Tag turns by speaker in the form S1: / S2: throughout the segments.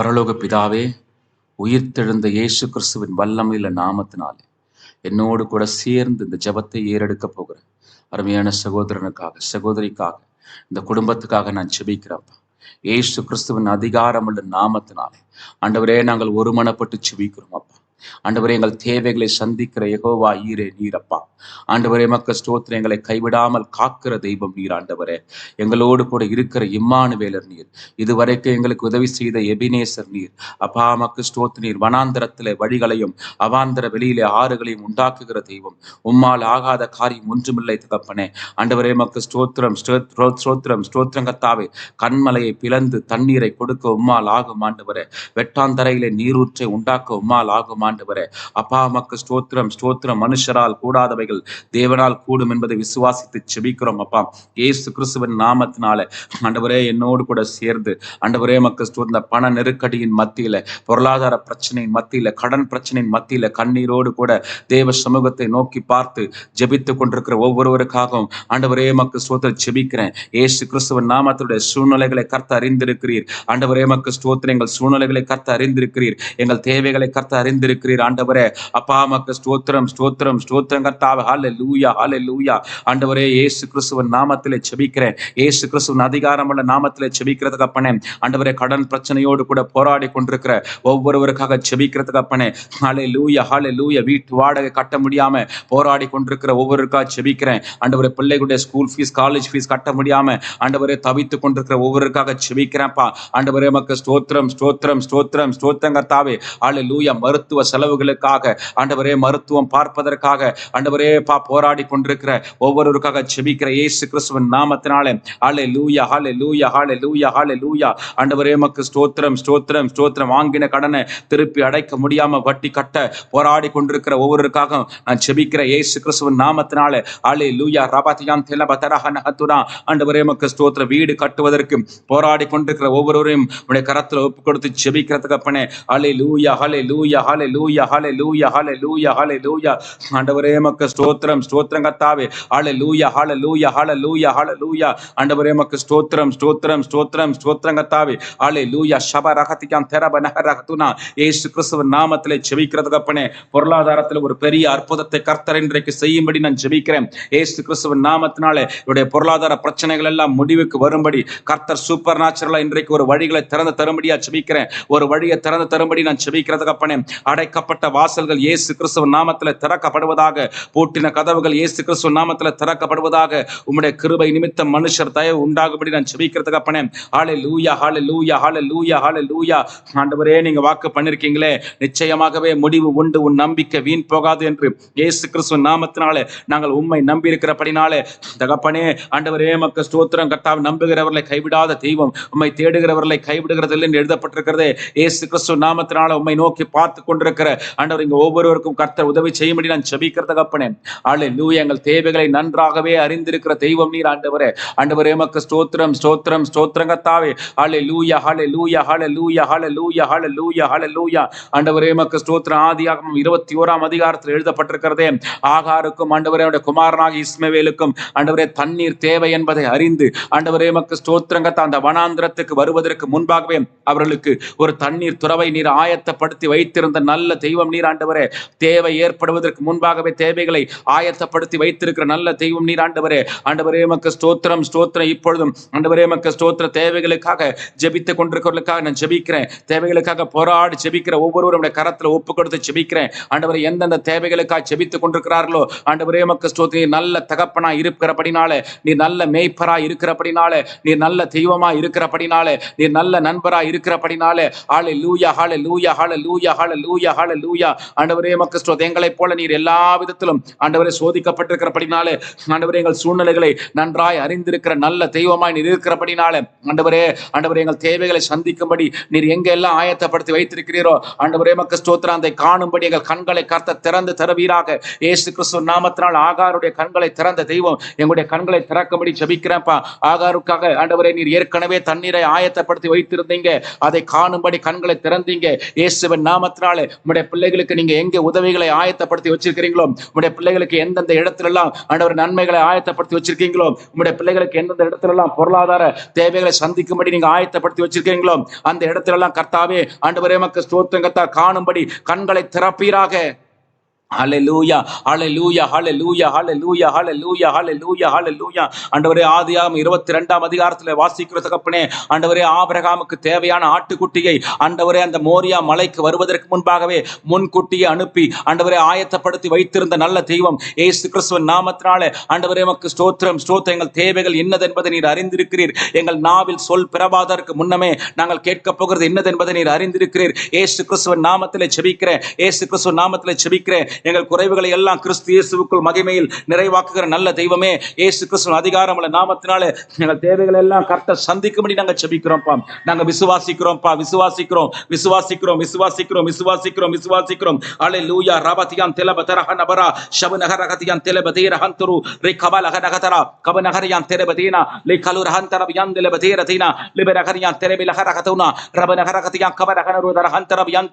S1: பரலோக பிதாவே உயிர்த்தெழுந்த இயேசு கிறிஸ்துவின் வல்லமையில நாமத்தினாலே என்னோடு கூட சேர்ந்து இந்த ஜெபத்தை ஏறெடுக்க போகிறேன் அருமையான சகோதரனுக்காக சகோதரிக்காக இந்த குடும்பத்துக்காக நான் செபிக்கிறேன்ப்பா இயேசு கிறிஸ்துவின் அதிகாரமுள்ள நாமத்தினாலே ஆண்டவரே நாங்கள் ஒருமனப்பட்டு செபிக்கிறோம் அப்பா. ஆண்டவரே எங்கள் தேவைகளை சந்திக்கிற எகோவா ஈரே நீரப்பா. ஆண்டவரே மக்கள் ஸ்தோத்திர எங்களை கைவிடாமல் காக்கிற தெய்வம் நீர் ஆண்டவரே. எங்களோடு கூட இருக்கிற இம்மானுவேலர் நீர். இதுவரைக்கும் எங்களுக்கு உதவி செய்த எபினேசர் நீர். அப்பா மக்கு ஸ்தோத்திர நீர் வனாந்தரத்திலே வழிகளையும் அவாந்தர வெளியிலே ஆறுகளையும் உண்டாக்குகிற தெய்வம். உம்மால் ஆகாத காரியம் ஒன்றுமில்லை தகப்பனே. ஆண்டவரே மக்கு ஸ்தோத்திரம் ஸ்தோத்திரம் ஸ்தோத்திரங்கத்தாவே கண்மலையை பிளந்து தண்ணீரை கொடுக்க உம்மால் ஆகும் ஆண்டவரே. வெட்டாந்தரையிலே நீரூற்றை உண்டாக்க உம்மால் ஆகும் ஆண்டவரே. அப்பா மக்கு ஸ்தோத்திரம் ஸ்தோத்திரம். மனுஷரால் கூடாதவைகள் தேவனால் கூடும் என்பதை விசுவாசித்து செபிக்கிறோம் அப்பா. ஏசு கிறிஸ்துவின் நாமத்தினால. ஆண்டவரே என்னோடு கூட சேர்ந்து ஆண்டவரே மக்கு ஸ்தோத்திர பண நெருக்கடியின் மத்தியில பொருளாதார பிரச்சனையின் மத்தியில கடன் பிரச்சனையின் மத்தியில கண்ணீரோடு கூட தேவ சமூகத்தை நோக்கி பார்த்து ஜெபித்துக் கொண்டிருக்கிற ஒவ்வொருவருக்காகவும் ஆண்டவரே மக்கு ஸ்தோத்திர ஜெபிக்கிறேன் ஏசு கிறிஸ்துவின் நாமத்துடைய சூழ்நிலைகளை கர்த்த அறிந்திருக்கிறீர். ஆண்டவரே மக்கு ஸ்தோத்திர எங்கள் சூழ்நிலைகளை கர்த்த அறிந்திருக்கிறீர். எங்கள் தேவைகளை கர்த்த அறிந்திருக்கிறீர். ஆண்டவரே. அப்பா மக்க ஸ்தோத்திரம் ஸ்தோத்திரம் ஸ்தோத்திரம் கர்த்தாவே ஹால லூயா ஹால லூயா ஆண்டவரே ஏசு கிறிஸ்துவன் நாமத்தில் செபிக்கிறேன். இயேசு கிறிஸ்துவின் அதிகாரமுள்ள நாமத்தில் செபிக்கிறதுக்கு அப்பனே. ஆண்டவரே கடன் பிரச்சனையோடு கூட போராடி கொண்டிருக்கிற ஒவ்வொருவருக்காக செபிக்கிறதுக்கு அப்பனே. ஹாலே லூயா ஹாலே லூயா வீட்டு வாடகை கட்ட முடியாம போராடி கொண்டிருக்கிற ஒவ்வொருக்காக செபிக்கிறேன். ஆண்டவரே பிள்ளைகளுடைய ஸ்கூல் ஃபீஸ் காலேஜ் ஃபீஸ் கட்ட முடியாம ஆண்டவரே தவித்து கொண்டிருக்கிற ஒவ்வொருக்காக செபிக்கிறேன்ப்பா. ஆண்டவரே மக்கள் ஸ்தோத்திரம் ஸ்தோத்திரம் ஸ்தோத்திரம் ஸ்தோத்திரம் கர்த்தாவே. ஆளு லூயா மருத்துவ செலவுகளுக்காக ஆண்டவரே மருத்துவம் பார்ப்பதற்காக ஆண்டவரே பா போராடி கொண்டிருக்கிற ஒவ்வொருவருக்காக செபிக்கிற இயேசு கிறிஸ்துவின் நாமத்தினாலே ஹாலே லூயா ஹாலே லூயா ஹாலே லூயா ஹாலே லூயா ஆண்டவரே மக்கு ஸ்தோத்திரம் ஸ்தோத்திரம் ஸ்தோத்திரம். வாங்கின கடனை திருப்பி அடைக்க முடியாம வட்டி கட்ட போராடி கொண்டிருக்கிற ஒவ்வொருவருக்காக நான் செபிக்கிற இயேசு கிறிஸ்துவின் நாமத்தினாலே ஹாலே லூயா ரபாத்தியாம் தெல பதரஹன ஹத்துனா ஆண்டவரே மக்கு ஸ்தோத்திர வீடு கட்டுவதற்கு போராடி கொண்டிருக்கிற ஒவ்வொருவரையும் உடைய கரத்துல ஒப்பு கொடுத்து செபிக்கிறதுக்கு அப்பனே ஆலே லூயா ஹாலே லூயா ஹாலே லூயா ஹாலே லூயா ஹாலே லூயா ஹாலே லூயா ஆண்டவரே மக்கு ஸ்தோத்திரம் ஸ்தோத்திரம் கத்தாவே. ஹாலே லூயா ஹாலே லூயா ஹாலே லூயா ஹாலே லூயா ஆண்டவரே மக்கு ஸ்தோத்திரம் ஸ்தோத்திரம் ஸ்தோத்திரம் ஸ்தோத்திரம் கத்தாவே. ஹாலே லூயா ஷப ரகத்தியாம் தெரப நகரகத்துனா ஏசு கிறிஸ்துவ கிறிஸ்துவின் நாமத்திலே செபிக்கிறதுக்கு பொருளாதாரத்தில் ஒரு பெரிய அற்புதத்தை கர்த்தர் இன்றைக்கு செய்யும்படி நான் ஜெபிக்கிறேன். ஏசு கிறிஸ்துவ நாமத்தினாலே இவருடைய பொருளாதார பிரச்சனைகள் எல்லாம் முடிவுக்கு வரும்படி கர்த்தர் சூப்பர் நேச்சுரலா இன்றைக்கு ஒரு வழிகளை திறந்து தரும்படியா செபிக்கிறேன் ஒரு வழியை திறந்து தரும்படி நான் சுவிக்கிறதுக்கப்பணேன் அடை அடைக்கப்பட்ட வாசல்கள் இயேசு கிறிஸ்துவ நாமத்தில் திறக்கப்படுவதாக பூட்டின கதவுகள் இயேசு கிறிஸ்துவ நாமத்தில் திறக்கப்படுவதாக உம்முடைய கிருபை நிமித்தம் மனுஷர் தயவு உண்டாகும்படி நான் செபிக்கிறதுக்கு அப்பனே. ஹாலே லூயா ஹாலே லூயா ஹாலே லூயா ஹாலே லூயா ஆண்டவரே நீங்க வாக்கு பண்ணிருக்கீங்களே. நிச்சயமாகவே முடிவு உண்டு. உன் நம்பிக்கை வீண் போகாது என்று இயேசு கிறிஸ்துவ நாமத்தினாலே நாங்கள் உண்மை நம்பி இருக்கிறபடினாலே தகப்பனே ஆண்டவரே மக்கள் ஸ்தோத்திரம். கர்த்தாவை நம்புகிறவர்களை கைவிடாத தெய்வம். உம்மை தேடுகிறவர்களை கைவிடுகிறதில்லை என்று எழுதப்பட்டிருக்கிறது. இயேசு கிறிஸ்து நாமத்தினால உம்மை நோக்கி பார்த்து கொண்டிருக்கிற ஆண்டவர் இங்க ஒவ்வொருவருக்கும் கர்த்தர் உதவி செய்யும்படி நான் செபிக்கிறத கப்பனேன் ஆளே லூ எங்கள் தேவைகளை நன்றாகவே அறிந்திருக்கிற தெய்வம் நீர் ஆண்டவரே. ஆண்டவரே மக்க ஸ்தோத்திரம் ஸ்தோத்திரம் ஸ்தோத்திரம் கர்த்தாவே ஆளே லூயா ஹாலே லூயா ஹாலே லூயா ஹாலே லூயா ஹாலே லூயா ஹாலே லூயா ஆண்டவரே மக்க ஸ்தோத்திரம். ஆதியாகமம் இருபத்தி ஓராம் அதிகாரத்தில் எழுதப்பட்டிருக்கிறதே. ஆகாருக்கும் ஆண்டவரே குமாரனாக இஸ்மவேலுக்கும் ஆண்டவரே தண்ணீர் தேவை என்பதை அறிந்து ஆண்டவரே மக்கு ஸ்தோத்திரங்கத்த அந்த வனாந்திரத்துக்கு வருவதற்கு முன்பாகவே அவர்களுக்கு ஒரு தண்ணீர் துறவை நீர் ஆயத்தப்படுத்தி வைத்திருந்த நல்ல தெய்வம் நீர் ஆண்டவரே. தேவை ஏற்படுவதற்கு முன்பாகவே தேவைகளை ஆயத்தப்படுத்தி வைத்திருக்கிற நல்ல தெய்வம் நீர் ஆண்டவரே. ஆண்டவரே மக்கு ஸ்தோத்திரம் ஸ்தோத்திரம் இப்பொழுதும். ஆண்டவரே மக்க ஸ்தோத்திர தேவைகளுக்காக ஜெபித்துக் கொண்டிருக்கிறவர்களுக்காக நான் ஜெபிக்கிறேன். தேவைகளுக்காக போராடி ஜெபிக்கிற ஒவ்வொருவரும் கரத்தில் ஒப்பு கொடுத்து ஜெபிக்கிறேன். ஆண்டவரை எந்தெந்த தேவைகளுக்காக ஜெபித்துக் கொண்டிருக்கிறார்களோ ஆண்டவரே மக்க ஸ்தோத்திரி நல்ல தகப்பனா இருக்கிறபடினாலே நீ நல்ல மேய்ப்பரா இருக்கிறபடினாலே நீ நல்ல தெய்வமா இருக்கிறபடினாலே நீ நல்ல நண்பரா இருக்கிறபடினாலே ஆளு லூயா ஹால லூயா ஹால லூயா ஹால லூயா ஹாலே லூயா ஆண்டவரே மக்கு ஸ்தோத் எங்களைப் போல நீர் எல்லா விதத்திலும் ஆண்டவரே சோதிக்கப்பட்டிருக்கிறபடினாலே ஆண்டவரே எங்கள் சூழ்நிலைகளை நன்றாய் அறிந்திருக்கிற நல்ல தெய்வமாய் நீர் இருக்கிறபடினாலே ஆண்டவரே ஆண்டவரே எங்கள் தேவைகளை சந்திக்கும்படி நீர் எங்கெல்லாம் ஆயத்தப்படுத்தி வைத்திருக்கிறீரோ ஆண்டவரே மக்கு ஸ்தோத்திரம். அதை காணும்படி எங்கள் கண்களை கர்த்த திறந்து தருவீராக. ஏசு கிறிஸ்து நாமத்தினால் ஆகாருடைய கண்களை திறந்த தெய்வம் எங்களுடைய கண்களை திறக்கும்படி ஜபிக்கிறேன்ப்பா. ஆகாருக்காக ஆண்டவரே நீர் ஏற்கனவே தண்ணீரை ஆயத்தப்படுத்தி வைத்திருந்தீங்க. அதை காணும்படி கண்களை திறந்தீங்க. இயேசுவின் நாமத்தினாலே உங்களுடைய பிள்ளைகளுக்கு நீங்க எங்க உதவிகளை ஆயத்தப்படுத்தி வச்சிருக்கிறீங்களோ உங்களுடைய பிள்ளைகளுக்கு எந்தெந்த இடத்துலலாம் ஆண்டவர் நன்மைகளை ஆயத்தப்படுத்தி வச்சிருக்கீங்களோ உங்களுடைய பிள்ளைகளுக்கு எந்தெந்த இடத்துல எல்லாம் பொருளாதார தேவைகளை சந்திக்கும்படி நீங்க ஆயத்தப்படுத்தி வச்சிருக்கீங்களோ அந்த இடத்துல எல்லாம் கர்த்தாவே ஆண்டவரே மக்க ஸ்தோத்திரங்கத்தா காணும்படி கண்களை திறப்பீராக. Hallelujah hallelujah hallelujah hallelujah hallelujah hallelujah ஹalleluya ஆண்டவரே ஆதியாகமம் 22ஆம் அதிகாரத்தில் வாசிக்கிற தகப்பனே ஆண்டவரே ஆபிரகாமுக்கு தேவையான ஆட்டுக்குட்டியை ஆண்டவரே அந்த மோரியா மலைக்கு வருவதற்கு முன்பாகவே முன்கூட்டியே அனுப்பி ஆண்டவரே ஆயத்தப்படுத்தி வைத்திருந்த நல்ல தெய்வம் ஏசு கிறிஸ்துவின் நாமத்தினாலே ஆண்டவரே மக்கு ஸ்தோத்திரம் ஸ்தோத்திரம் எங்கள் தேவைகள் என்னதென்பதை நீர் அறிந்திருக்கிறீர். எங்கள் நாவில் சொல் பிறவாதற்கு முன்னமே நாங்கள் கேட்கப் போகிறது என்னதென்பதை நீர் அறிந்திருக்கிறீர். ஏசு கிறிஸ்துவின் நாமத்திலே செபிக்கிறேன் ஏசு கிறிஸ்துவ நாமத்திலே செபிக்கிறேன். எங்கள் குறைவுகளை எல்லாம் கிறிஸ்து இயேசுவுக்குள் மகிமையில் நிறைவாக்குகிற நல்ல தெய்வமே இயேசு கிறிஸ்துவின் அதிகாரமுள்ள நாமத்தினாலே எங்கள் தேவைகளை எல்லாம் கரெக்டாக சந்திக்கும்படி நாங்கள் செபிக்கிறோம்ப்பா. நாங்கள் விசுவாசிக்கிறோம்ப்பா விசுவாசிக்கிறோம் விசுவாசிக்கிறோம் விசுவாசிக்கிறோம் விசுவாசிக்கிறோம் விசுவாசிக்கிறோம். அலை லூயா ரபதியான் தெலப தரஹ நபரா ஷப நகரகதியான் தெலப தீர ஹந்துரு ரி கப லக நகதரா கப நகரியான் தெலப தீனா லி கலு ரஹந்தர பியான் தெலப தீர தீனா லிப நகரியான் தெலபி லக ரகதுனா ரப நகரகதியான் கப நகனரு தர ஹந்தர பியான்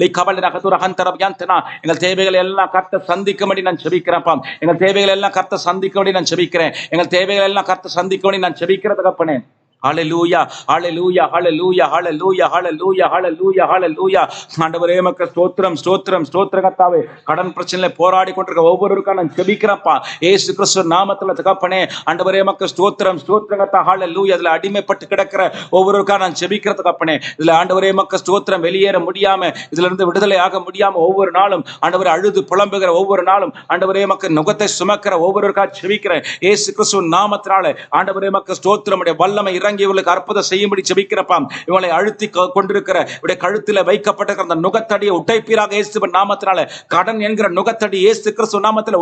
S1: லி கபல நகது ரஹந்தர பியான் தெனா எங்கள் தேவைகளை எல்லாம் கர்த்த சந்திக்கும்படி நான் செபிக்கிறப்பா எங்கள் தேவைகள் எல்லாம் கர்த்த சந்திக்கும்படி நான் செபிக்கிறேன். எங்கள் தேவைகள் எல்லாம் கர்த்த சந்திக்கும்படி நான் செபிக்கிறதுக்கப்பனேன் கப்பனே ஹalleluya ஹalleluya ஹalleluya ஹalleluya ஹalleluya ஹalleluya ஆண்டவரே மக்க ஸ்தோத்திரம் ஸ்தோத்திரம் ஸ்தோத்திர கத்தாவே கடன் பிரச்சனையில போராடி கொண்டிருக்க ஒவ்வொருவருக்கா நான் ஜெபிக்கிறப்பா ஏசு கிறிஸ்துவ நாமத்துல தகப்பனே ஆண்டவரே மக்க ஸ்தோத்திரம் ஸ்தோத்திர கத்தா ஹalleluya அதுல அடிமைப்பட்டு கிடக்கிற ஒவ்வொருவருக்கா நான் ஜெபிக்கிறது தகப்பனே. இதுல ஆண்டவரே மக்க ஸ்தோத்திரம் வெளியேற முடியாம இதுல இருந்து விடுதலை ஆக முடியாம ஒவ்வொரு நாளும் ஆண்டவர் அழுது புலம்புகிற ஒவ்வொரு நாளும் ஆண்டவரே மக்க நுகத்தை சுமக்கிற ஒவ்வொருவருக்கா ஜெபிக்கிறேன். ஏசு கிறிஸ்துவ நாமத்தினால ஆண்டவரே மக்க ஸ்தோத்திரமுடைய வல்லமை இறங்கி இவளுக்கு அற்புதம் செய்யும்படி ஜெபிக்கிறப்பாம். இவளை அழுத்தி கொண்டிருக்கிற இவருடைய கழுத்தில் வைக்கப்பட்டிருக்கிற அந்த நுகத்தடியை உட்டைப்பீராக இயேசுவின் நாமத்தினால. கடன் என்கிற நுகத்தடி இயேசு கிறிஸ்து நாமத்தில்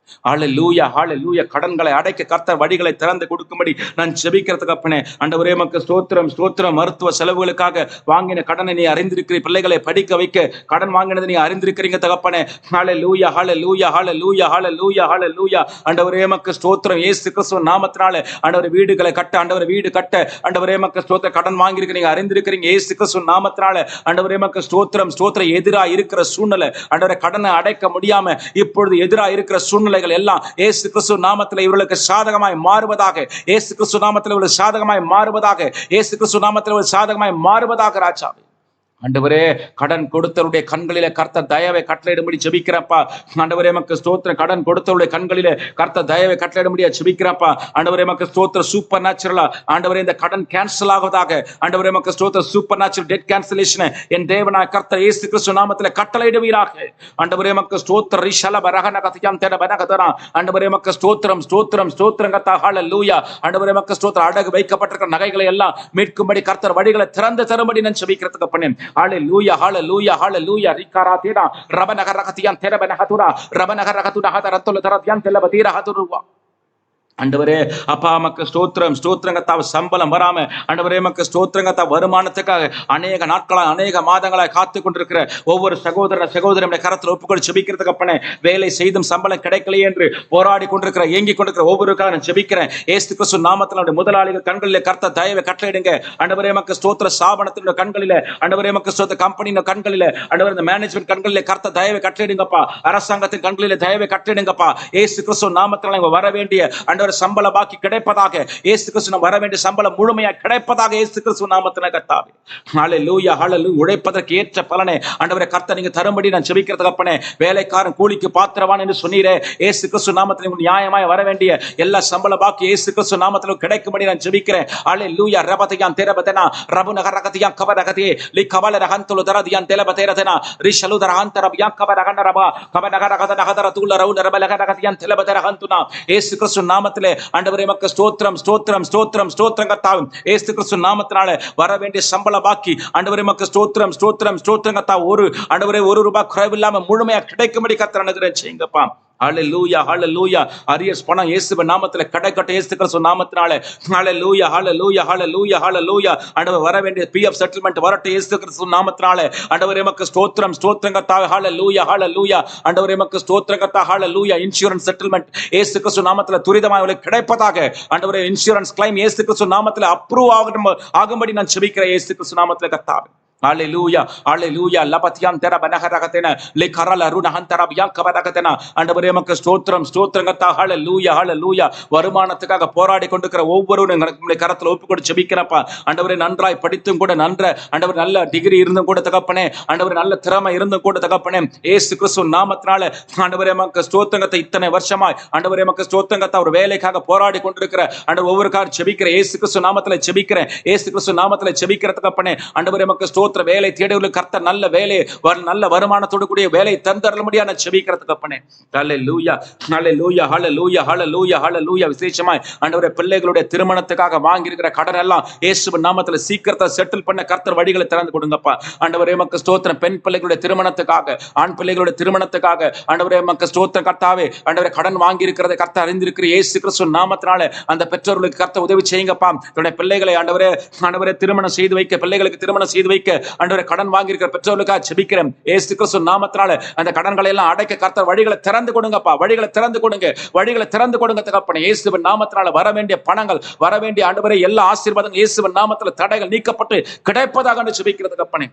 S1: உட்டைவதாக ஹalleluya ஹalleluya கடன்களை அடைக்க கர்த்த வழிகளை திறந்து கொடுக்கும்படி நான் ஜெபிக்கிறதுக்கு அப்பனே ஆண்டவரே மக்கள் ஸ்தோத்திரம் ஸ்தோத்திரம். மருத்துவ செலவுகளுக்காக வாங்கின கடனை நீ அறிந்திருக்கிறீர் பிள்ளைகளை படிக்க வைக்க கடன் வாங்கினதை நீ அறிந்திருக்கிறீங்க தகப்பனே. ஹalleluya ஹalleluya ஹalleluya ஹalleluya ஹalleluya ஆண்டவரே மக்கள் ஸ்தோத்திரம். ஏசு கிறிஸ்துவ நாமத்தினால ஆண்டவர் வீடுகளை கட்ட ஆண்டவர் வீடு கட்ட. ஆண்டவரே மக்கள் ஸ்தோத்திர கடன் வாங்கியிருக்கிறீங்க அறிந்திருக்கிறீங்க. ஏசு கிறிஸ்துவ நாமத்தினால ஆண்டவரே மக்கள் ஸ்தோத்திரம். ஸ்தோத்திரம் எதிராக இருக்கிற சூழ்நிலை. ஆண்டவரை கடனை அடைக்க முடியாம இப்பொழுது எதிராக இருக்கிற சூழ்நிலை சூழ்நிலைகள் எல்லாம் ஏசு கிறிஸ்து நாமத்தில் இவர்களுக்கு சாதகமாய் மாறுவதாக. ஏசு கிறிஸ்து நாமத்தில் இவர்களுக்கு சாதகமாய் மாறுவதாக. ஏசு கிறிஸ்து நாமத்தில் இவர்கள் சாதகமாய் மாறுவதாக ராஜாவே. ஆண்டவரே கடன் கொடுத்தவருடைய கண்களில கர்த்த தயவை கட்டளையிடும்படி செபிக்கிறப்பா ஆண்டவரே மக்கு ஸ்தோத்திர கடன் கொடுத்தவருடைய கண்களிலே கர்த்த தயவை கட்டளையிடும்படியா செபிக்கிறப்பா ஆண்டவரே மக்கு ஸ்தோத்திர சூப்பர் நேச்சுரலா ஆண்டவரே இந்த கடன் கேன்சல் ஆகுவதாக ஆண்டவரே மக்கு ஸ்தோத்திர சூப்பர் நேச்சுரல் டெட் கேன்சலேஷன் என் தேவனா கர்த்த இயேசு கிறிஸ்து நாமத்துல கட்டளையிடுவீராக. ஆண்டவரே மக்கு ஸ்தோத்திர ரிஷல பரகன கதையாம் தேட பரகதரா. ஆண்டவரே மக்கு ஸ்தோத்திரம் ஸ்தோத்திரம் ஸ்தோத்திரம் கத்தா. லூயா ஆண்டவரே மக்கு ஸ்தோத்திர அடகு வைக்கப்பட்டிருக்கிற நகைகளை எல்லாம் மீட்கும்படி கர்த்தர் வழிகளை திறந்து தரும்படி நான் செபிக்கிறதுக்கு பண்ணேன் ஹalleluya ஹalleluya ஹalleluya ரிகாரா தேடா ரபனக ரகதியான் தெரபன ஹதுரா ரபனக ரகதுனா ஹதரத்துல தரத்தியான் தெலபதீரா ஹதுருவா ஆண்டவரே அப்பா மக்க ஸ்தோத்திரம் ஸ்தோத்திரங்கத்தாவ சம்பளம் வராம ஆண்டவரே மக்க ஸ்தோத்திரங்கத்தா வருமானத்துக்காக அநேக நாட்களாக அநேக மாதங்களாக காத்து கொண்டிருக்கிற ஒவ்வொரு சகோதர சகோதரனுடைய கரத்தில் ஒப்புக்கொள்ள செபிக்கிறதுக்கு அப்பனே வேலை செய்தும் சம்பளம் கிடைக்கலையே என்று போராடி கொண்டிருக்கிற ஏங்கி கொண்டிருக்கிற ஒவ்வொருக்காக நான் ஜெபிக்கிறேன். ஏசு கிறிஸ்து நாமத்தில் அவருடைய முதலாளிகள் கண்களில் கர்த்த தயவை கட்டளையிடுங்க. ஆண்டவரே மக்க ஸ்தோத்திர ஸ்தாபனத்தினுடைய கண்களில ஆண்டவரே மக்க ஸ்தோத்திர கம்பெனியின் கண்களில ஆண்டவர் இந்த மேனேஜ்மெண்ட் கண்களில் கர்த்த தயவை கட்டளையிடுங்கப்பா. அரசாங்கத்தின் கண்களில தயவை கட்டளையிடுங்கப்பா. ஏசு கிறிஸ்து நாமத்தில் வர வேண்டிய ஆண்டவர் சம்பள பாக்கி கிடைப்பதாக ஏசு கிறிஸ்து வர வேண்டிய சம்பளம் முழுமையாக கிடைப்பதாக ஏசு கிறிஸ்து நாமத்தின கத்தாவே நாளை லூயா ஹாலலு உழைப்பதற்கு ஏற்ற பலனை. ஆண்டவரே கர்த்த நீங்க தரும்படி நான் ஜெபிக்கிறதுக்கு அப்பனே வேலைக்காரன் கூலிக்கு பாத்திரவான் என்று சொன்னீரே. ஏசு கிறிஸ்து நாமத்தில் நியாயமாய் வர வேண்டிய எல்லா சம்பள பாக்கி ஏசு கிறிஸ்து நாமத்திலும் கிடைக்கும்படி நான் செபிக்கிறேன். ஜெபிக்கிறேன் லூயா ரபதயான் தேரபத்தனா? ரபு நகரகதியான் கவரகதி லி கவல ரகந்தலு தரதியான் தேலபத்தேரதனா ரிஷலு தரஹந்தரபியான் கவரகனரபா ரகத நகதர தூள தூல ரவு ரகத்தியான் தெலபதரஹந்துனா ஏசு கிறிஸ்து நாமத்தில் ஆண்டவரே மக்க ஸ்தோத்திரம் ஸ்தோத்திரம் ஸ்தோத்திரம் ஸ்தோத்திரம் கத்தாவும். ஏசு கிறிஸ்து நாமத்தினால வர வேண்டிய சம்பள பாக்கி. ஆண்டவரே மக்க ஸ்தோத்திரம் ஸ்தோத்திரம் ஸ்தோத்திரம் கத்தா. ஒரு ஆண்டவரே ஒரு ரூபாய் குறைவில்லாம முழுமையா கிடைக்கும்படி கர்த்தர் அனுகிரகம் லூயா ஹalleluya லூயா அரியஸ் பணம் இயேசுவின் நாமத்திலே கிடைக்கட்டும் இயேசு கிறிஸ்து நாமத்தினால. ஹalleluya லூயா ஹalleluya லூயா ஆண்டவர் வர வேண்டிய பிஎஃப் செட்டில்மெண்ட் வரட்டும் இயேசு கிறிஸ்து நாமத்தினால. ஆண்டவரே எமக்கு ஸ்தோத்திரம் ஸ்தோத்திரங்கத்தாக ஸ்தோத்திரம் லூயா ஹalleluya லூயா ஆண்டவரே எமக்கு ஸ்தோத்திரங்கத்தாக கர்த்தா லூயா இன்சூரன்ஸ் செட்டில்மெண்ட் இயேசு கிறிஸ்து நாமத்துல துரிதமாக அவளுக்கு கிடைப்பதாக. ஆண்டவரே இன்சூரன்ஸ் கிளைம் இயேசு கிறிஸ்து நாமத்துல அப்ரூவ் ஆகும் ஆகும்படி நான் செபிக்கிறேன் இயேசு கிறிஸ்து நாமத்துல கத்தாவே Hallelujah. Hallelujah. லபத்தியான் தெர பனகரகத்தென லே கரல அருணஹன் தெர கபரகத்தென ஆண்டவரே மக்கு ஸ்தோத்திரம் ஸ்தோத்திரம் கத்தா வருமானத்துக்காக போராடி கொண்டிருக்கிற ஒவ்வொருவரும் நம்முடைய கரத்துல ஒப்பு கொடுத்து அண்டவரை ஆண்டவரே நன்றாய் படித்தும் கூட நன்ற ஆண்டவர் நல்ல டிகிரி இருந்தும் கூட தகப்பனே ஆண்டவர் நல்ல திறமை இருந்தும் கூட தகப்பனே ஏசு கிறிஸ்து நாமத்தினால ஆண்டவரே மக்கு ஸ்தோத்திரங்கத்தை இத்தனை வருஷமாய் ஆண்டவரே மக்கு ஸ்தோத்திரங்கத்தை ஒரு வேலைக்காக போராடி கொண்டிருக்கிற ஆண்டவர் ஒவ்வொருக்கார் செபிக்கிற ஏசு கிறிஸ்து நாமத்துல செபிக்கிறேன் ஏசு கிறிஸ்து நாமத்துல செபிக்கிற தகப்பனே ஆண்டவரே மக்கு ஸ்தோத்திர வேலை தேடுவர்களுக்கு கர்த்த நல்ல வேலை நல்ல வருமானத்தோடு கூடிய வேலை தந்தரல முடியாது செபிக்கிறதுக்கு அப்பனே ஹல லூயா ஹல லூயா ஹல லூயா ஹல லூயா ஹல லூயா விசேஷமாய் ஆண்டவரே பிள்ளைகளுடைய திருமணத்துக்காக வாங்கி இருக்கிற கடன் எல்லாம் இயேசுவின் நாமத்துல சீக்கிரத்தை செட்டில் பண்ண கர்த்தர் வழிகளை திறந்து கொடுங்கப்பா. ஆண்டவரே மக்கள் ஸ்தோத்திரம். பெண் பிள்ளைகளுடைய திருமணத்துக்காக ஆண் பிள்ளைகளுடைய திருமணத்துக்காக ஆண்டவரே மக்கள் ஸ்தோத்திரம். கர்த்தாவே ஆண்டவரே கடன் வாங்கி இருக்கிறதை கர்த்தர் அறிந்திருக்கிற இயேசு கிறிஸ்து நாமத்தினால அந்த பெற்றோர்களுக்கு கர்த்த உதவி செய்யுங்கப்பா. தன்னுடைய பிள்ளைகளை ஆண்டவரே ஆண்டவரே திருமணம் செய்து வைக்க பிள்ளைகளுக்கு திருமணம் செய்து வைக்க ஆண்டவரே கடன் வாங்கியிருக்கிற பெற்றோர்களுக்காக ஜெபிக்கிறேன். இயேசு கிறிஸ்து நாமத்தினால அந்த கடன்களை எல்லாம் அடைக்க கர்த்தர் வழிகளை திறந்து கொடுங்கப்பா. வழிகளை திறந்து கொடுங்க. வழிகளை திறந்து கொடுங்க தகப்பன. இயேசுவின் நாமத்தினால வர வேண்டிய பணங்கள் வர வேண்டிய ஆண்டவரே எல்லா ஆசீர்வாதங்கள் இயேசுவின் நாமத்தில் தடைகள் நீக்கப்பட்டு கிடைப்பதாக செபிக்கிறது தகப்பனே.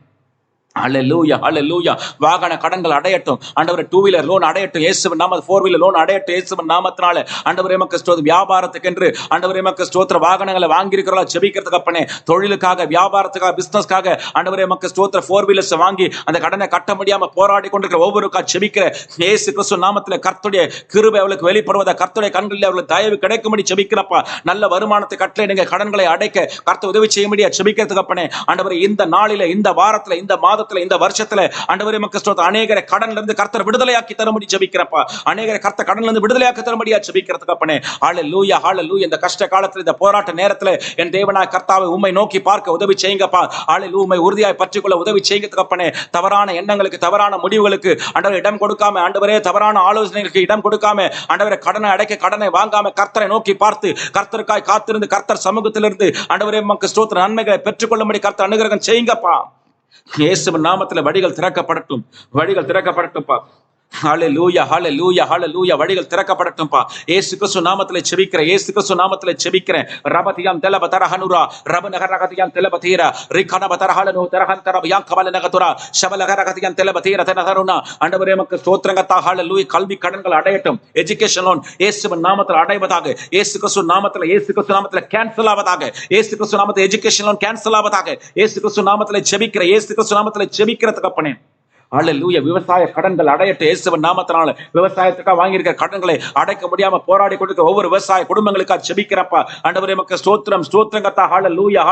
S1: அலலூயா அலலூயா வாகன கடன்கள் அடையட்டும். ஆண்டவர் டூ வீலர் லோன் அடையட்டும். இயேசுவின் நாம ஃபோர் வீலர் லோன் அடையட்டும். இயேசுவின் நாமத்தினால. ஆண்டவர் எமக்கு ஸ்தோத்திரம். வியாபாரத்துக்கு என்று ஆண்டவரே மக்க ஸ்தோத்திர வாகனங்களை வாங்கியிருக்கிறோம் இருக்கிறா ஜெபிக்கிறதுக்கு அப்பனே. தொழிலுக்காக வியாபாரத்துக்காக பிசினஸ்க்காக ஆண்டவர் எமக்கு ஸ்தோத்திர ஃபோர் வீலர்ஸ் வாங்கி அந்த கடனை கட்ட முடியாம போராடி கொண்டிருக்கிற ஒவ்வொருக்கா ஜெபிக்கிற இயேசு கிறிஸ்து நாமத்தில் கர்த்துடைய கிருபை அவளுக்கு வெளிப்படுவதா? கர்த்துடைய கண்களில் அவளுக்கு தயவு கிடைக்கும்படி ஜெபிக்கிறப்பா நல்ல வருமானத்தை கட்டளை நீங்க கடன்களை அடைக்க கர்த்த உதவி செய்ய முடியாது ஜெபிக்கிறதுக்கு அப்பனே. ஆண்டவர் இந்த நாளில இந்த வாரத்துல இந்த மாதத்துல இந்த வருஷத்துல ஆண்டவரே மக்கள் ஸ்தோத்திரம். அநேகரை கடன்ல இருந்து கர்த்தர் விடுதலையாக்கி தரும்படி ஜெபிக்கிறப்பா. அநேகரை கர்த்த கடன்ல இருந்து விடுதலையாக்கி தரும்படியா ஜபிக்கிறதுக்கு அப்பனே. ஆளு லூயா ஆளு லூ இந்த கஷ்ட காலத்துல இந்த போராட்ட நேரத்துல என் தேவனா கர்த்தாவை உண்மை நோக்கி பார்க்க உதவி செய்யுங்கப்பா. ஆளு உண்மை உறுதியாய் பற்றிக்கொள்ள உதவி செய்யுங்க அப்பனே. தவறான எண்ணங்களுக்கு தவறான முடிவுகளுக்கு ஆண்டவர் இடம் கொடுக்காம ஆண்டவரே தவறான ஆலோசனைகளுக்கு இடம் கொடுக்காம ஆண்டவரை கடனை அடைக்க கடனை வாங்காம கர்த்தரை நோக்கி பார்த்து கர்த்தருக்காய் காத்திருந்து கர்த்தர் சமூகத்திலிருந்து ஆண்டவரே மக்கள் ஸ்தோத்திர நன்மைகளை பெற்றுக்கொள்ளும்படி கர்த்தர் அனுகிரகம் செய்யுங்கப்பா. இயேசுவின் நாமத்துல வழிகள் திறக்கப்படட்டும். வழிகள் திறக்கப்படட்டும்ப்பா. ஹாலே லூயா ஹாலே லூயா ஹாலே லூயா வழிகள் திறக்கப்படட்டும்பா. ஏசு கிறிஸ்து நாமத்தில் செபிக்கிறேன் ஏசு கிறிஸ்து நாமத்தில் செபிக்கிறேன். ரபதியாம் தெலப தரஹனுரா ரபநகரகதியாம் தெலப தீர ரிகனப தரஹலனு தரஹன் தரபயாம் கபல நகதுரா. ஷபலகரகதியாம் தெலப தீர தனகருணா. ஆண்டவரே நமக்கு ஸ்தோத்திரங்கத்தா ஹalleluya கல்வி கடன்கள் அடையட்டும். எஜுகேஷன் லோன் இயேசுவின் நாமத்தில் அடைவதாக. ஏசு கிறிஸ்து நாமத்தில் ஏசு கிறிஸ்து நாமத்தில் கேன்சல் ஆவதாக. ஏசு கிறிஸ்து நாமத்தில் எஜுகேஷன் லோன் கேன்சல் ஆவதாக. ஏசு கிறிஸ்து நாமத்தில் செபிக்கிற ஏசு கிறிஸ்து நாமத்தில் செபிக்கிறதுக்கு அப்பனே. அல்லேலூயா விவசாய கடன்கள் அடையட்டு இயேசுவன் நாமத்தினால விவசாயத்துக்காக வாங்கியிருக்கிற கடன்களை அடைக்க முடியாம போராடி கொடுக்க ஒவ்வொரு விவசாய குடும்பங்களுக்காக செபிக்கிறப்பா ஆண்டவரே மக்க ஸ்தோத்திரம் ஸ்தோத்திரங்கத்தா ஆள லூயா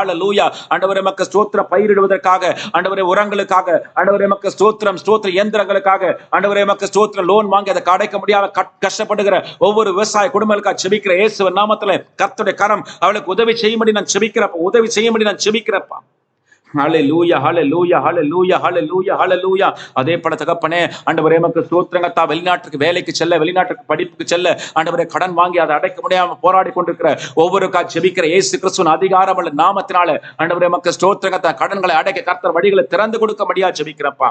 S1: ஆண்டவரே மக்க ஸ்தோத்திர பயிரிடுவதற்காக. ஆண்டவரே உரங்களுக்காக. ஆண்டவரே மக்க ஸ்தோத்திரம் ஸ்தோத்திர இயந்திரங்களுக்காக. ஆண்டவரே மக்க ஸ்தோத்திர லோன் வாங்கி அதை அடைக்க முடியாம கட்- கஷ்டப்படுகிற ஒவ்வொரு விவசாய குடும்பங்களுக்காக செபிக்கிற இயேசுவன் நாமத்துல கத்துடைய கரம் அவளுக்கு உதவி செய்யும்படி நான் செபிக்கிறப்ப உதவி செய்யும்படி நான் செபிக்கிறப்பா ஹalleluya ஹalleluya லூயா ஹalleluya ஹalleluya அதே பட தகப்பனே ஆண்டவரே நமக்கு ஸ்தோத்திரங்கத்தா வெளிநாட்டுக்கு வேலைக்கு செல்ல வெளிநாட்டுக்கு படிப்புக்கு செல்ல ஆண்டவரே கடன் வாங்கி அதை அடைக்க முடியாம போராடி கொண்டிருக்கிற ஒவ்வொருக்கா ஜெபிக்கிற ஏசு கிறிஸ்துவின் அதிகாரமுள்ள நாமத்தினால ஆண்டவரே நமக்கு ஸ்தோத்திரங்கத்தா கடன்களை அடைக்க கர்த்தர் வழிகளை திறந்து கொடுக்க ஜெபிக்கிறப்பா.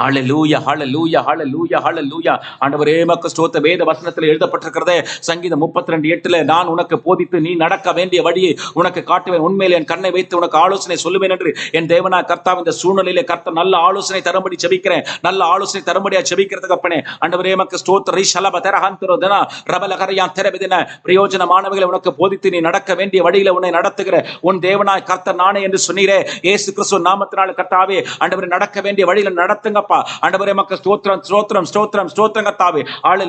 S1: ஹalleluya ஹalleluya ஹalleluya ஹalleluya ஆண்டவரே மக்க ஸ்தோத்த வேத வசனத்தில் எழுதப்பட்டிருக்கிறதே. சங்கீதம் 32 எட்டுல நான் உனக்கு போதித்து நீ நடக்க வேண்டிய வழியை உனக்கு காட்டுவேன். உண்மையில் என் கண்ணை வைத்து உனக்கு ஆலோசனை சொல்லுவேன் என்று என் தேவனா கர்த்தா இந்த சூழ்நிலையிலே கர்த்த நல்ல ஆலோசனை தரும்படி செபிக்கிறேன். நல்ல ஆலோசனை தரும்படியா செபிக்கிறதுக்கு அப்பனே. ஆண்டவரே மக்க ஸ்தோத்த ரிஷலப தரஹந்தரோதனா ரபலகரையான் திரவிதின பிரயோஜனமானவர்களை உனக்கு போதித்து நீ நடக்க வேண்டிய வழியில உன்னை நடத்துகிற. உன் தேவனாய் கர்த்தர் நானே என்று சொன்னீரே. இயேசு கிறிஸ்து நாமத்தினால் கர்த்தாவே ஆண்டவரே நடக்க வேண்டிய வழியில நடத்துங்க நடத்துங்கப்பா ஆண்டவரே மக்க ஸ்தோத்திரம் ஸ்தோத்திரம் ஸ்தோத்திரம் ஸ்தோத்திரம்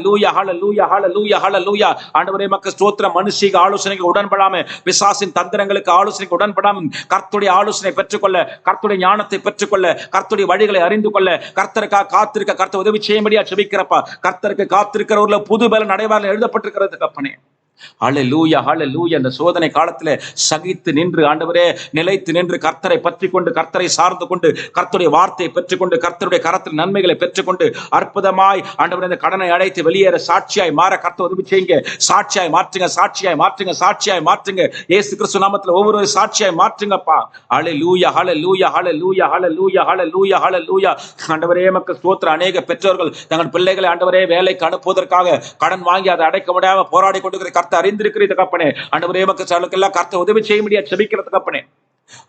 S1: லூயா ஹalleluya லூயா ஹalleluya லூயா ஆண்டவரே மக்க ஸ்தோத்திரம். மனுஷிக ஆலோசனைக்கு உடன்படாம பிசாசின் தந்திரங்களுக்கு ஆலோசனைக்கு உடன்படாம கர்த்துடைய ஆலோசனை பெற்றுக்கொள்ள கர்த்துடைய ஞானத்தை பெற்றுக்கொள்ள கர்த்துடைய வழிகளை அறிந்து கொள்ள கர்த்தருக்காக காத்திருக்க கர்த்த உதவி செய்யும்படியா செபிக்கிறப்பா. கர்த்தருக்கு காத்திருக்கிறவர்கள புது பல அடைவார்கள் எழுதப்பட்டிருக்கிறது கப்பனே. ஹalleluya லூயா அந்த சோதனை காலத்துல சகித்து நின்று ஆண்டவரே நிலைத்து நின்று கர்த்தரை பற்றி கொண்டு கர்த்தரை சார்ந்து கொண்டு கர்த்தருடைய வார்த்தையை பெற்றுக்கொண்டு கர்த்தருடைய கரத்தில் நன்மைகளை பெற்றுக்கொண்டு அற்புதமாய் ஆண்டவரே இந்த கடனை அடைத்து வெளியேற சாட்சியாய் மாற கர்த்தர் உதவி செய்யுங்க. சாட்சியாய் மாற்றுங்க சாட்சியாய் மாற்றுங்க சாட்சியாய் மாற்றுங்க. ஏசு கிறிஸ்து நாமத்துல ஒவ்வொரு சாட்சியாய் மாற்றுங்கப்பா. ஹalleluya லூயா ஹalleluya லூயா ஹalleluya லூயா ஆண்டவரே மக்கள் ஸ்தோத்திர அநேக பெற்றோர்கள் தங்கள் பிள்ளைகளை ஆண்டவரே வேலைக்கு அனுப்புவதற்காக கடன் வாங்கி அதை அடைக்க முடியாம போராடி கொண்டிருக்கிற கர்த்த அறிந்திருக்கிற தகப்பனே ஆண்டவரே மக்கள் சார்களுக்கெல்லாம் கர்த்த உதவி செய்ய முடியாது செபிக்கிற தகப்பனே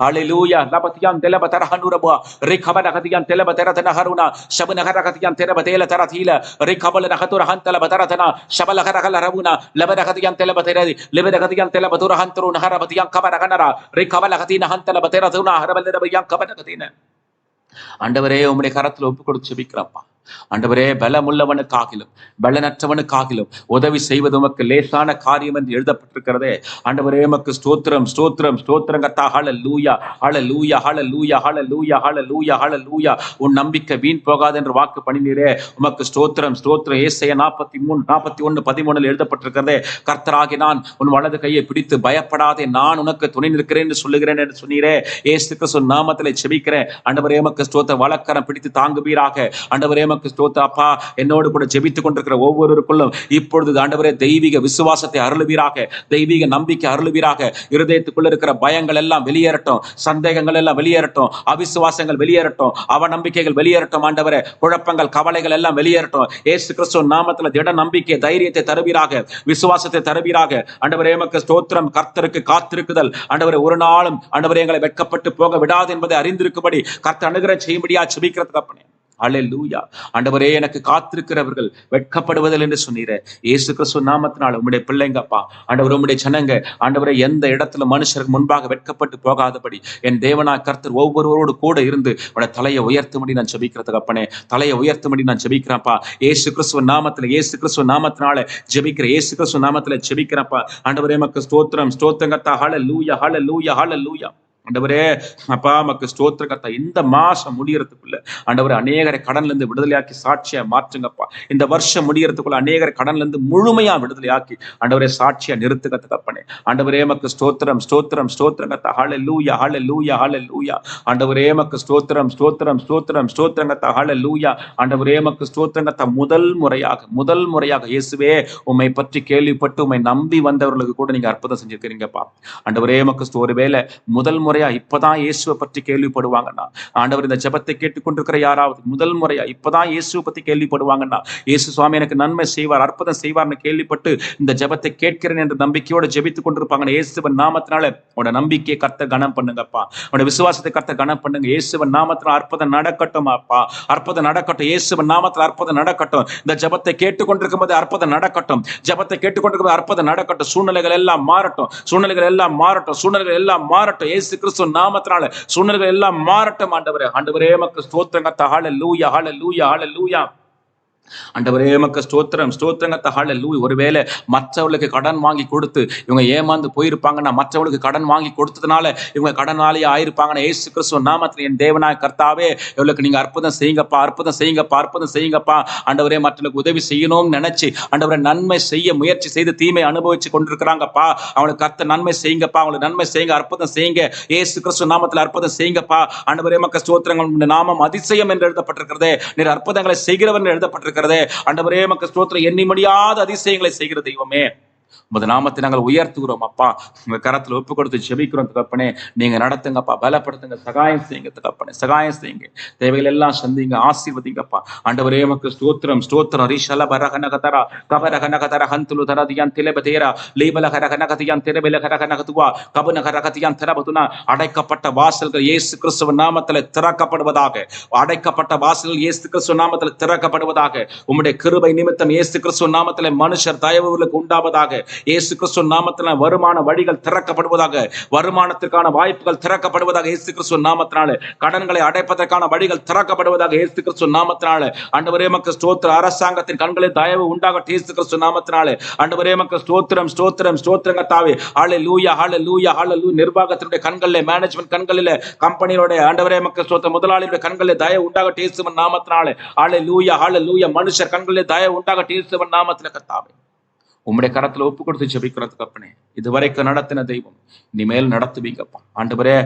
S1: அலிலூயா லபத்தியான் தெலப தரஹனுரபா ரிகப நகதியான் தெலப தரதன ஹருணா ஷப நகர கதியான் தெலப தேல தரதீல ரிகபல நகதுர ஹந்தல பதரதனா ஷப லகர கல ரவுனா லப நகதியான் தெலப தெரதி லப நகதியான் தெலப துர ஹந்தரு நகர பதியான் கப நகனரா ரிகப லகதீன ஹந்தல பதரதுனா ஹரபல ரபியான் கப நகதீன ஆண்டவரே உம்முடைய கரத்தில் ஒப்பு கொடுத்து செபிக்கிறப்பா ஆண்டவரே பலமுள்ளவனுக்காகிலும் பலனற்றவனுக்காகிலும் உதவி செய்வது உமக்கு லேசான காரியம் என்று எழுதப்பட்டிருக்கிறதே. ஆண்டவரே உமக்கு ஸ்தோத்திரம் ஸ்தோத்திரம் ஸ்தோத்திரம் கத்தா ஹால லூயா ஹால லூயா ஹால லூயா ஹால லூயா ஹால லூயா ஹால லூயா உன் நம்பிக்கை வீண் போகாது என்று வாக்கு பண்ணினீரே. உமக்கு ஸ்தோத்திரம் ஸ்தோத்திரம். ஏசைய நாற்பத்தி மூணு நாற்பத்தி ஒன்று பதிமூணில் எழுதப்பட்டிருக்கிறதே. கர்த்தராகி நான் உன் வலது கையை பிடித்து பயப்படாதே நான் உனக்கு துணை நிற்கிறேன் என்று சொல்லுகிறேன் என்று சொன்னீரே. ஏசுக்கு சொன்ன நாமத்தில் செபிக்கிறேன். ஆண்டவரே உமக்கு ஸ்தோத்திரம் வழக்கரம் பிடித்து தாங்குவீராக. ஆண்டவரே உமக்கு ஸ்தோத்திர அப்பா என்னோடு கூட ஜெபித்துக் கொண்டிருக்கிற ஒவ்வொருவருக்குள்ளும் இப்பொழுது ஆண்டவரே தெய்வீக விசுவாசத்தை அருளுவீராக தெய்வீக நம்பிக்கை அருளுவீராக. இருதயத்துக்குள்ள இருக்கிற பயங்கள் எல்லாம் வெளியேறட்டும். சந்தேகங்கள் எல்லாம் வெளியேறட்டும். அவிசுவாசங்கள் வெளியேறட்டும். அவ நம்பிக்கைகள் வெளியேறட்டும் ஆண்டவரே. குழப்பங்கள் கவலைகள் எல்லாம் வெளியேறட்டும். ஏசு கிறிஸ்துவ நாமத்துல திட நம்பிக்கை தைரியத்தை தருவீராக. விசுவாசத்தை தருவீராக. ஆண்டவரே எமக்கு ஸ்தோத்திரம். கர்த்தருக்கு காத்திருக்குதல். ஆண்டவரே ஒரு நாளும் ஆண்டவரே எங்களை வெட்கப்பட்டு போக விடாது என்பதை அறிந்திருக்கும்படி கர்த்த அனுகிரகம் செய்யும்படியா செபிக்கிறது தப்பனே அல்லேலூயா ஆண்டவரே எனக்கு காத்திருக்கிறவர்கள் வெட்கப்படுவதில் என்று சொன்னீரே. இயேசு கிறிஸ்து நாமத்தினால உம்முடைய பிள்ளைங்கப்பா. ஆண்டவர் உம்முடைய ஜனங்க ஆண்டவரே எந்த இடத்துல மனுஷருக்கு முன்பாக வெட்கப்பட்டு போகாதபடி என் தேவனா கர்த்தர் ஒவ்வொருவரோடு கூட இருந்து உடைய தலையை உயர்த்தும்படி நான் ஜெபிக்கிறதுக்கு அப்பனே. தலையை உயர்த்தும்படி நான் ஜபிக்கிறேன்ப்பா. ஏசு கிறிஸ்துவ நாமத்துல ஏசு கிறிஸ்துவ நாமத்தினால ஜெபிக்கிற ஏசு கிறிஸ்துவ நாமத்துல ஜெபிக்கிறேன்ப்பா. ஆண்டவரே மக்கள் ஸ்தோத்திரம் ஸ்தோத்திரங்கத்தா ஹால லூயா ஹால லூயா ஹால லூயா ஆண்டவரே அப்பா மக்கு ஸ்தோத்திர கத்தா இந்த மாசம் முடியறதுக்குள்ள ஆண்டவர் அநேகரை கடன்ல இருந்து விடுதலையாக்கி சாட்சியா மாற்றுங்கப்பா. இந்த வருஷம் முடியறதுக்குள்ள அநேகரை கடன்ல இருந்து முழுமையா விடுதலையாக்கி ஆண்டவரே சாட்சியா நிறுத்துக்க தகப்பனே ஆண்டவரே மக்கு ஸ்தோத்திரம் ஸ்தோத்திரம் ஸ்தோத்திரம் கத்தா ஹால லூயா ஹால லூயா ஹால லூயா ஆண்டவரே மக்கு ஸ்தோத்திரம் ஸ்தோத்திரம் ஸ்தோத்திரம் ஸ்தோத்திரம் கத்த ஹால லூயா ஆண்டவரே மக்கு ஸ்தோத்திரம் கத்த முதல் முறையாக முதல் முறையாக இயேசுவே உம்மை பற்றி கேள்விப்பட்டு உம்மை நம்பி வந்தவர்களுக்கு கூட நீங்க அற்புதம் செஞ்சிருக்கிறீங்கப்பா. ஆண்டவரே மக்கு ஒருவேளை முதல் முறை முறையா இப்பதான் இயேசுவை பற்றி கேள்விப்படுவாங்கன்னா ஆண்டவர் இந்த ஜபத்தை கேட்டுக்கொண்டிருக்கிற யாராவது முதல் முறையா இப்பதான் இயேசுவை பத்தி கேள்விப்படுவாங்கன்னா இயேசு சுவாமி எனக்கு நன்மை செய்வார் அற்புதம் செய்வார்னு கேள்விப்பட்டு இந்த ஜபத்தை கேட்கிறேன் என்ற நம்பிக்கையோட ஜெபித்துக் கொண்டிருப்பாங்க இயேசுவன் நாமத்தினால உன்னோட நம்பிக்கையை கர்த்த கனம் பண்ணுங்கப்பா. உன்னோட விசுவாசத்தை கர்த்த கனம் பண்ணுங்க. இயேசுவன் நாமத்தில் அற்புதம் நடக்கட்டும் அப்பா. அற்புதம் நடக்கட்டும். இயேசுவன் நாமத்தில் அற்புதம் நடக்கட்டும். இந்த ஜபத்தை கேட்டுக்கொண்டிருக்கும் போது அற்புதம் நடக்கட்டும். ஜபத்தை கேட்டுக்கொண்டிருக்கும் போது அற்புதம் நடக்கட்டும். சூழ்நிலைகள் எல்லாம் மாறட்டும். சூழ்நிலைகள் எல்லாம் மாறட்டும். சூழ்நிலைகள் எல்லாம் மாறட்டும். இயேசு கிறிஸ்து நாமத்தினால சூழ்நிலைகள் எல்லாம் மாறட்டும் ஆண்டவரே. ஆண்டவரே மக்கள் ஸ்தோத்திரங்க ஹால லூயா ஹால லூயா ஹால லூயா ஆண்டவரே மக்க ஸ்தோத்திரம். ஸ்தோத்திரங்கத்த ஹாலல்லு ஒருவேளை மற்றவர்களுக்கு கடன் வாங்கி கொடுத்து இவங்க ஏமாந்து போயிருப்பாங்கன்னா மற்றவர்களுக்கு கடன் வாங்கி கொடுத்ததுனால இவங்க கடனாளியா ஆயிருப்பாங்கன்னா ஏசு கிறிஸ்துவ நாமத்தில் என் தேவனாய் கர்த்தாவே இவளுக்கு நீங்க அற்புதம் செய்யுங்கப்பா அற்புதம் செய்யுங்கப்பா அற்புதம் செய்யுங்கப்பா. ஆண்டவரே மற்றவர்களுக்கு உதவி செய்யணும்னு நினைச்சு அண்டவரை நன்மை செய்ய முயற்சி செய்து தீமை அனுபவிச்சு கொண்டிருக்கிறாங்கப்பா. அவங்களுக்கு கர்த்த நன்மை செய்யுங்கப்பா அவங்களுக்கு நன்மை செய்யுங்க அற்புதம் செய்யுங்க. ஏசு கிறிஸ்துவ நாமத்தில் அற்புதம் செய்யுங்கப்பா. ஆண்டவரே மக்க ஸ்தோத்திரங்கள் நாமம் அதிசயம் என்று எழுதப்பட்டிருக்கிறதே. நீர் அற்புதங்களை செய்கிறவர் எழுதப்பட்டிருக்கிறது. இருக்கிறது. அண்டவரே மக்க ஸ்தோத்திரம். எண்ணி முடியாத அதிசயங்களை செய்கிற தெய்வமே. உமது நாமத்தை நாங்கள் உயர்த்துகிறோம் அப்பா. உங்க கரத்துல ஒப்பு கொடுத்து செபிக்கிறோம் தகப்பனே நீங்க நடத்துங்கப்பா பலப்படுத்துங்க சகாயம் செய்யுங்க தகப்பனே சகாயம் செய்யுங்க. தேவைகள் எல்லாம் சந்திங்க ஆசீர்வதிங்கப்பா ஆண்டவரே மக்கு ஸ்தோத்திரம் ஸ்தோத்திரம். ரிஷல பரகனகதரா கபரகனகதர ஹந்துலு தரதியான் திலபதேரா லீபலகரகனகதியான் திரபலகரகனகதுவா கபனகரகதியான் திரபதுனா அடைக்கப்பட்ட வாசல்கள் இயேசு கிறிஸ்துவ நாமத்துல திறக்கப்படுவதாக. அடைக்கப்பட்ட வாசல்கள் இயேசு கிறிஸ்துவ நாமத்துல திறக்கப்படுவதாக. உம்முடைய கிருபை நிமித்தம் இயேசு கிறிஸ்துவ நாமத்துல மனுஷர் தயவுகளுக்கு உண்டாவதாக. இயேசு கிறிஸ்துவ நாமத்துல வருமான வழிகள் திறக்கப்படுவதாக வருமானத்திற்கான வாய்ப்புகள் திறக்கப்படுவதாக இயேசு கிறிஸ்துவ நாமத்தினால கடன்களை அடைப்பதற்கான வழிகள் திறக்கப்படுவதாக இயேசு கிறிஸ்துவ நாமத்தினால. அண்டவரே மக்கள் ஸ்தோத்திர அரசாங்கத்தின் கண்களில் தயவு உண்டாக இயேசு கிறிஸ்துவ நாமத்தினால. அண்டவரே மக்கள் ஸ்தோத்திரம் ஸ்தோத்திரம் ஸ்தோத்திரங்கத்தாவே ஆளு லூயா ஆளு லூயா ஆளு லூ நிர்வாகத்தினுடைய கண்களில் மேனேஜ்மெண்ட் கண்களில் கம்பெனியோட ஆண்டவரே மக்கள் ஸ்தோத்திர முதலாளியுடைய கண்களில் தயவு உண்டாக இயேசுவன் நாமத்தினால. ஆளு லூயா ஆளு லூயா மனுஷர் கண்களில் தயவு உண்டாக இயேசுவன் நாமத்துல கத்தாவே. உம்முடைய கரத்துல ஒப்பு கொடுத்து ஜபிக்கிறதுக்கு அப்பனே. இதுவரைக்கும் நடத்தின தெய்வம் இனிமேல் நடத்துவீங்கப்பா. ஆண்டவரே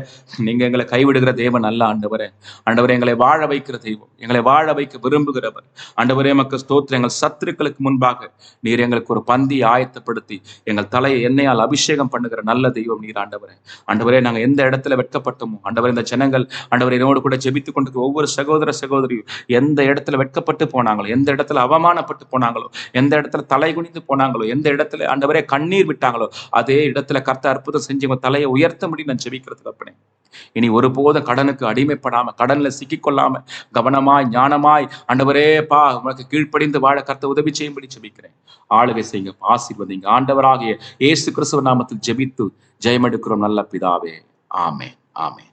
S1: நீங்க எங்களை கைவிடுகிற தெய்வம் அல்ல ஆண்டவரே. ஆண்டவரே எங்களை வாழ வைக்கிற தெய்வம் எங்களை வாழ வைக்க விரும்புகிறவர். ஆண்டவரே மக்கள் ஸ்தோத்திரம் எங்கள் சத்துருக்களுக்கு முன்பாக நீர் எங்களுக்கு ஒரு பந்தி ஆயத்தப்படுத்தி எங்கள் தலையை எண்ணெயால் அபிஷேகம் பண்ணுகிற நல்ல தெய்வம் நீர் ஆண்டவரே. ஆண்டவரே நாங்க எந்த இடத்துல வெட்கப்பட்டோமோ ஆண்டவரே இந்த ஜனங்கள் ஆண்டவரே என்னோடு கூட ஜெபித்து கொண்டு ஒவ்வொரு சகோதர சகோதரியும் எந்த இடத்துல வெட்கப்பட்டு போனாங்களோ எந்த இடத்துல அவமானப்பட்டு போனாங்களோ எந்த இடத்துல தலை குனிந்து போனாங்களோ எந்த இடத்துல ஆண்டவரே கண்ணீர் விட்டாங்களோ அதே இடத்துல கர்த்த அற்புதம் செஞ்சு உங்க தலையை உயர்த்த முடியும் நான் ஜெபிக்கிறதுக்கு அப்பனே இனி ஒருபோதும் கடனுக்கு அடிமைப்படாம கடன்ல சிக்கிக்கொள்ளாம கவனமாய் ஞானமாய் ஆண்டவரே பா உனக்கு கீழ்ப்படிந்து வாழ கர்த்த உதவி செய்யும்படி ஜெபிக்கிறேன். ஆளுகை செய்யுங்க ஆசீர்வதிங்க. ஆண்டவராகிய இயேசு கிறிஸ்துவ நாமத்தில் ஜெபித்து ஜெயமெடுக்கிறோம் நல்ல பிதாவே. ஆமே ஆமே